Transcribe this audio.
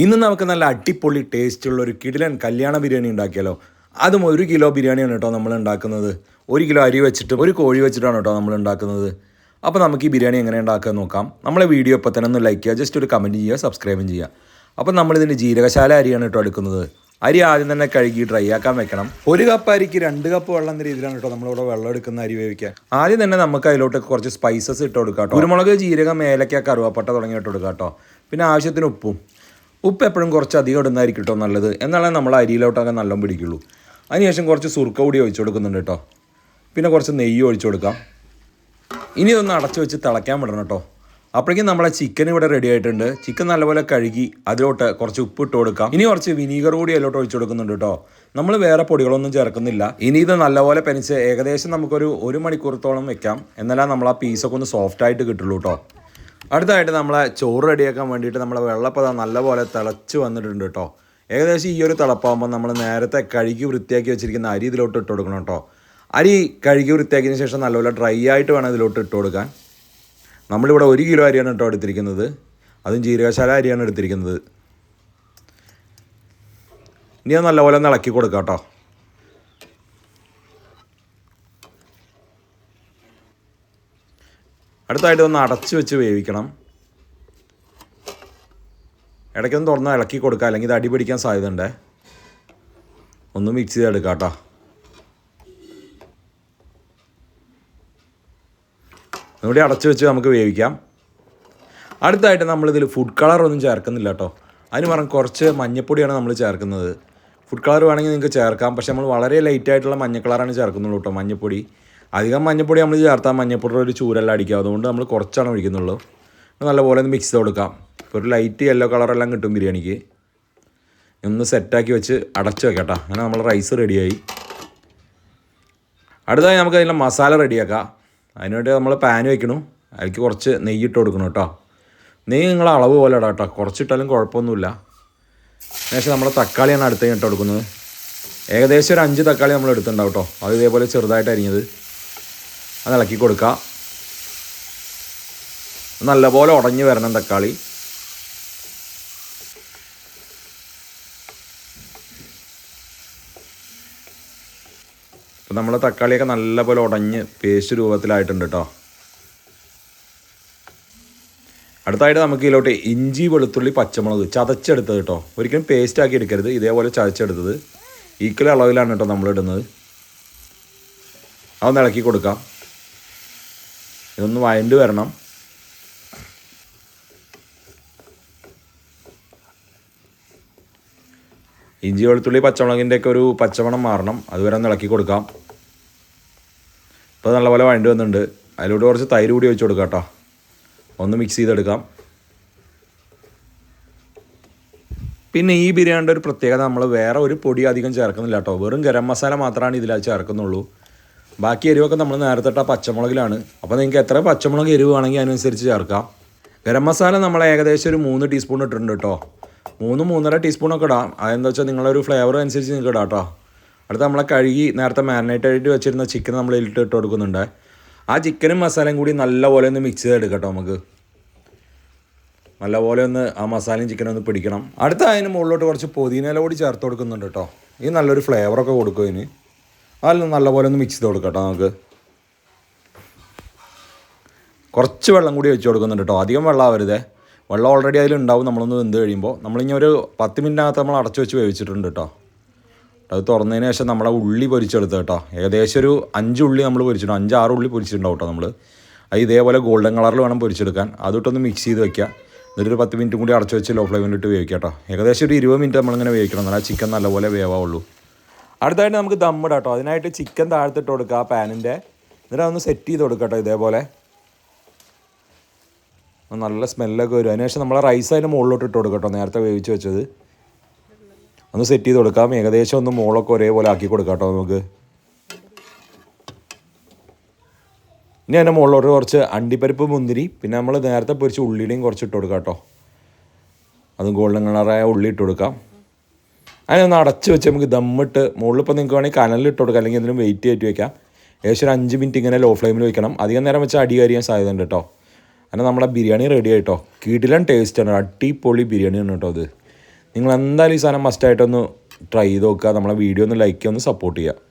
ഇന്ന് നമുക്ക് നല്ല അടിപൊളി ടേസ്റ്റുള്ള ഒരു കിടിലൻ കല്യാണ ബിരിയാണി ഉണ്ടാക്കിയാലോ? അതും ഒരു കിലോ ബിരിയാണിയാണ് കേട്ടോ നമ്മൾ ഉണ്ടാക്കുന്നത്. ഒരു കിലോ അരി വെച്ചിട്ട് ഒരു കോഴി വെച്ചിട്ടാണ് കേട്ടോ നമ്മൾ ഉണ്ടാക്കുന്നത്. അപ്പോൾ നമുക്ക് ഈ ബിരിയാണി എങ്ങനെ ഉണ്ടാക്കാൻ നോക്കാം. നമ്മളെ വീഡിയോ ഇപ്പോൾ തന്നെ ഒന്ന് ലൈക്ക് ചെയ്യുക ജസ്റ്റ് ഒരു കമന്റ് ചെയ്യുക സബ്സ്ക്രൈബും ചെയ്യുക. അപ്പോൾ നമ്മളിതിന് ജീരകശാല അരിയാണ് കേട്ടോ എടുക്കുന്നത്. അരി ആദ്യം തന്നെ കഴുകി ഡ്രൈ ആക്കാൻ വെക്കണം. ഒരു കപ്പ് അരിക്ക് രണ്ട് കപ്പ് വെള്ളം എന്ന രീതിയിലാണ് കേട്ടോ നമ്മളിവിടെ വെള്ളം എടുക്കുന്ന അരി വേവിക്കുക. ആദ്യം തന്നെ നമുക്ക് അതിലോട്ട് കുറച്ച് സ്പൈസസ് ഇട്ട് കൊടുക്കാം കേട്ടോ. കുരുമുളക് ജീരകം ഏലക്ക കറുവാപ്പട്ട തുടങ്ങി ഇട്ട് കൊടുക്കാം കേട്ടോ. പിന്നെ ആവശ്യത്തിന് ഉപ്പും. ഉപ്പ് എപ്പോഴും കുറച്ച് അധികം ഇടുന്നതായിരിക്കും കേട്ടോ നല്ലത്. എന്നാലേ നമ്മൾ അരിയിലോട്ടൊക്കെ നല്ലോണം പിടിക്കുള്ളൂ. അതിനുശേഷം കുറച്ച് സുർക്ക കൂടി ഒഴിച്ചു കൊടുക്കുന്നുണ്ട് കേട്ടോ പിന്നെ കുറച്ച് നെയ്യ് ഒഴിച്ചു കൊടുക്കാം. ഇനി ഇതൊന്ന് അടച്ചു വെച്ച് തിളയ്ക്കാൻ വിടണം കേട്ടോ അപ്പോഴേക്കും നമ്മളെ ചിക്കൻ ഇവിടെ റെഡി ആയിട്ടുണ്ട്. ചിക്കൻ നല്ലപോലെ കഴുകി അതിലോട്ട് കുറച്ച് ഉപ്പ് ഇട്ട് കൊടുക്കാം. ഇനി കുറച്ച് വിനീഗർ കൂടി അതിലോട്ട് ഒഴിച്ചു കൊടുക്കുന്നുണ്ട് കേട്ടോ നമ്മൾ വേറെ പൊടികളൊന്നും ചേർക്കുന്നില്ല. ഇനി ഇത് നല്ലപോലെ പെനിച്ച് ഏകദേശം നമുക്കൊരു ഒരു മണിക്കൂറത്തോളം വെക്കാം. എന്നാലേ നമ്മൾ ആ പീസൊക്കെ ഒന്ന് സോഫ്റ്റ് ആയിട്ട് കിട്ടുള്ളൂ കേട്ടോ അടുത്തായിട്ട് നമ്മളെ ചോറ് റെഡിയാക്കാൻ വേണ്ടിയിട്ട് നമ്മളെ വെള്ളപ്പത നല്ലപോലെ തിളച്ച് വന്നിട്ടുണ്ട് കേട്ടോ. ഏകദേശം ഈ ഒരു തിളപ്പാകുമ്പോൾ നമ്മൾ നേരത്തെ കഴുകി വൃത്തിയാക്കി വെച്ചിരിക്കുന്ന അരി ഇതിലോട്ട് ഇട്ട് കൊടുക്കണം കേട്ടോ. അരി കഴുകി വൃത്തിയാക്കിയതിന് ശേഷം നല്ലപോലെ ഡ്രൈ ആയിട്ട് വേണം ഇതിലോട്ട് ഇട്ട് കൊടുക്കാൻ. നമ്മളിവിടെ ഒരു കിലോ അരിയാണ് കേട്ടോ എടുത്തിരിക്കുന്നത്. അതും ജീരകശാല അരിയാണ് എടുത്തിരിക്കുന്നത്. ഇനി അത് നല്ലപോലെ ഒന്ന് ഇളക്കി കൊടുക്കാം കേട്ടോ. അടുത്തായിട്ട് ഒന്ന് അടച്ചു വെച്ച് വേവിക്കണം. ഇടയ്ക്കൊന്ന് തുറന്ന് ഇളക്കി കൊടുക്കുക അല്ലെങ്കിൽ ഇത് അടി പിടിക്കാൻ സാധ്യതയുണ്ട്. ഒന്ന് മിക്സ് ചെയ്തെടുക്കാം കേട്ടോ. ഒന്നുകൂടി അടച്ചു വെച്ച് നമുക്ക് വേവിക്കാം. അടുത്തായിട്ട് നമ്മളിതിൽ ഫുഡ് കളർ ഒന്നും ചേർക്കുന്നില്ല കേട്ടോ. അതിന് പകരം കുറച്ച് മഞ്ഞപ്പൊടിയാണ് നമ്മൾ ചേർക്കുന്നത്. ഫുഡ് കളർ വേണമെങ്കിൽ നിങ്ങൾക്ക് ചേർക്കാം പക്ഷേ നമ്മൾ വളരെ ലൈറ്റായിട്ടുള്ള മഞ്ഞ കളറാണ് ചേർക്കുന്നുള്ളൂ കേട്ടോ മഞ്ഞപ്പൊടി. അധികം മഞ്ഞപ്പൊടി നമ്മൾ ചേർത്താൽ മഞ്ഞപ്പൊടിയുടെ ഒരു ചൂരെല്ലാം അടിക്കുക. അതുകൊണ്ട് നമ്മൾ കുറച്ചാണ് ഒഴിക്കുന്നുള്ളൂ. നല്ലപോലെ ഒന്ന് മിക്സ് ചെയ്ത് കൊടുക്കാം ഇപ്പോൾ ഒരു ലൈറ്റ് യെല്ലോ കളറെല്ലാം കിട്ടും ബിരിയാണിക്ക്. ഒന്ന് സെറ്റാക്കി വെച്ച് അടച്ച് വെക്കട്ടോ അങ്ങനെ നമ്മൾ റൈസ് റെഡിയായി അടുത്തതായി നമുക്ക് അതിന്റെ മസാല റെഡിയാക്കാം അതിനുവേണ്ടി നമ്മൾ പാൻ വെക്കണം. അതിലേക്ക് കുറച്ച് നെയ്യ് ഇട്ട് കൊടുക്കണം കേട്ടോ നെയ്യ് നിങ്ങളെ അളവ് പോലെ ഇടാം കേട്ടോ കുറച്ചിട്ടാലും കുഴപ്പമൊന്നുമില്ല. ഏകദേശം നമ്മൾ തക്കാളിയാണ് അടുത്ത് ഇട്ട് കൊടുക്കുന്നത്. ഏകദേശം ഒരു അഞ്ച് തക്കാളി നമ്മൾ എടുത്തിട്ടുണ്ടാവും കേട്ടോ അത് ഇതേപോലെ ചെറുതായിട്ട് അരിഞ്ഞത്. അത് ഇളക്കി കൊടുക്കുക നല്ലപോലെ ഉടഞ്ഞു വരണം തക്കാളി. നമ്മൾ തക്കാളിയൊക്കെ നല്ലപോലെ ഉടഞ്ഞ് പേസ്റ്റ് രൂപത്തിലായിട്ടുണ്ട് കേട്ടോ അടുത്തായിട്ട് നമുക്ക് ഇതിലോട്ട് ഇഞ്ചി വെളുത്തുള്ളി പച്ചമുളക് ചതച്ചെടുത്തത് കേട്ടോ ഒരിക്കലും പേസ്റ്റ് ആക്കി എടുക്കരുത്. ഇതേപോലെ ചതച്ചെടുത്തത്. ഈക്വൽ അളവിലാണ് കേട്ടോ നമ്മൾ ഇടുന്നത്. അതൊന്ന് ഇളക്കി കൊടുക്കാം. ഇതൊന്ന് വഴണ്ട് വരണം. ഇഞ്ചി വെളുത്തുള്ളി പച്ചമുളകിന്റെ ഒക്കെ ഒരു പച്ചമണം മാറണം. അതുവരെ ഒന്ന് ഇളക്കി കൊടുക്കാം. ഇപ്പോൾ നല്ലപോലെ വഴണ്ട് വന്നിട്ടുണ്ട്. അതിലൂടെ കുറച്ച് തൈര് കൂടി വെച്ച് കൊടുക്കാം കേട്ടോ. ഒന്ന് മിക്സ് ചെയ്തെടുക്കാം. പിന്നെ ഈ ബിരിയാണിയുടെ ഒരു പ്രത്യേകത നമ്മൾ വേറെ ഒരു പൊടി അധികം ചേർക്കുന്നില്ല കേട്ടോ. വെറും ഗരം മസാല മാത്രമാണ് ഇതിൽ ചേർക്കുന്നുള്ളൂ. ബാക്കി എരിവൊക്കെ നമ്മൾ നേരത്തെ ഇട്ട പച്ചമുളകിലാണ്. അപ്പോൾ നിങ്ങൾക്ക് എത്ര പച്ചമുളക് എരിവ് വേണമെങ്കിൽ അതിനനുസരിച്ച് ചേർക്കാം. ഗരം മസാല നമ്മൾ ഏകദേശം ഒരു മൂന്ന് ടീസ്പൂൺ ഇട്ടിട്ടുണ്ട് കേട്ടോ മൂന്ന് മൂന്നര ടീസ്പൂണൊക്കെ ഇടാം. അതെന്താ വെച്ചാൽ നിങ്ങളൊരു ഫ്ലേവർ അനുസരിച്ച് നിങ്ങൾക്ക് ഇടാം കേട്ടോ അടുത്ത നമ്മളെ കഴുകി നേരത്തെ മാരിനേറ്റ് ആയിട്ട് വെച്ചിരുന്ന ചിക്കൻ നമ്മൾ ഇതിലിട്ട് ഇട്ട് കൊടുക്കുന്നുണ്ട്. ആ ചിക്കനും മസാലയും കൂടി നല്ലപോലെ ഒന്ന് മിക്സ് ചെയ്ത് എടുക്കട്ടോ നമുക്ക്. നല്ലപോലെ ഒന്ന് ആ മസാലയും ചിക്കനും ഒന്ന് പിടിക്കണം. അടുത്ത അതിന് മുകളിലോട്ട് കുറച്ച് പുതിനയില കൂടി ചേർത്ത് കൊടുക്കുന്നുണ്ട് കേട്ടോ ഈ നല്ലൊരു ഫ്ലേവറൊക്കെ കൊടുക്കും ഇതിന് അതിൽ നല്ലപോലെ ഒന്ന് മിക്സ് ചെയ്ത് കൊടുക്കാം കേട്ടോ നമുക്ക്. കുറച്ച് വെള്ളം കൂടി വെച്ച് കൊടുക്കുന്നുണ്ട് കേട്ടോ. അധികം വെള്ളം ആവരുത്. വെള്ളം ഓൾറെഡി അതിലുണ്ടാവും നമ്മളൊന്ന് വെന്ത് കഴിയുമ്പോൾ നമ്മളിങ്ങനെ ഒരു പത്ത് മിനിറ്റിനകത്ത് നമ്മൾ അടച്ചു വെച്ച് വേവിച്ചിട്ടുണ്ട് കേട്ടോ. അത് തുറന്നതിന് ശേഷം നമ്മളെ ഉള്ളി പൊരിച്ചെടുത്ത് കേട്ടോ. ഏകദേശം ഒരു അഞ്ച് ഉള്ളി നമ്മൾ പൊരിച്ചിട്ടുണ്ട്. അഞ്ച് ആറ് ഉള്ളി പൊരിച്ചിട്ടുണ്ടാവും കേട്ടോ നമ്മൾ അത് ഇതേപോലെ ഗോൾഡൻ കളറിൽ വേണം പൊരിച്ചെടുക്കാൻ. അതിട്ടൊന്ന് മിക്സ് ചെയ്ത് വെക്കുക. എന്നിട്ടൊരു പത്ത് മിനിറ്റും കൂടി അടച്ചു വെച്ച് ലോ ഫ്ലെയിമിലിട്ട് വേവിക്കാം കേട്ടോ. ഏകദേശം ഒരു ഇരുപത് മിനിറ്റ് നമ്മളിങ്ങനെ വേവിക്കണം. എന്നാൽ ചിക്കൻ നല്ലപോലെ വേവാവുള്ളൂ. അടുത്തായിട്ട് നമുക്ക് ദമ്മിടാം കേട്ടോ. അതിനായിട്ട് ചിക്കൻ താഴ്ത്തിട്ട് കൊടുക്കുക ആ പാനിന്റെ എന്നിട്ട് അതൊന്ന് സെറ്റ് ചെയ്ത് കൊടുക്കുക കേട്ടോ ഇതേപോലെ. നല്ല സ്മെല്ലൊക്കെ വരും. അതിനുശേഷം നമ്മളെ റൈസ് അതിന് മുകളിലോട്ട് ഇട്ട് കൊടുക്കുക നേരത്തെ വേവിച്ച് വെച്ചത്. ഒന്ന് സെറ്റ് ചെയ്ത് കൊടുക്കാം. ഏകദേശം ഒന്ന് മുകളൊക്കെ ഒരേപോലെ ആക്കി കൊടുക്കാം കേട്ടോ നമുക്ക്. ഇനി അതിന്റെ മുകളിലോട്ട് കുറച്ച് അണ്ടിപ്പരിപ്പ് മുന്തിരി. പിന്നെ നമ്മൾ നേരത്തെ പൊരിച്ച് ഉള്ളിയുടെയും കുറച്ച് ഇട്ട് കൊടുക്കാം കേട്ടോ. അതും ഗോൾഡൻ കളറായ ഉള്ളി ഇട്ട് കൊടുക്കാം. അതിനൊന്ന് അടച്ച് വെച്ച് നമുക്ക് ദമ്മിട്ട് മുകളിൽ ഇപ്പോൾ നിങ്ങൾക്ക് വേണമെങ്കിൽ കനലിൽ ഇട്ട് കൊടുക്കാം അല്ലെങ്കിൽ എന്തെങ്കിലും വെയിറ്റ് ആയിട്ട് വെക്കാം. ഏകദേശം ഒരു അഞ്ച് മിനിറ്റ് ഇങ്ങനെ ലോ ഫ്ലെയിമിൽ വെക്കണം. അധികം നേരം വെച്ചാൽ അടി കരിയാൻ സാധ്യതയുണ്ട് കേട്ടോ അങ്ങനെ നമ്മുടെ ബിരിയാണി റെഡി ആയിട്ടോ കിടിലൻ ടേസ്റ്റാണ് അടിപൊളി ബിരിയാണിയാണ് കേട്ടോ അത്. നിങ്ങൾ എന്തായാലും ഈ സാധനം മസ്റ്റായിട്ടൊന്ന് ട്രൈ ചെയ്ത് നോക്കുക. നമ്മളെ വീഡിയോ ഒന്ന് ലൈക്ക് ഒന്ന് സപ്പോർട്ട് ചെയ്യുക.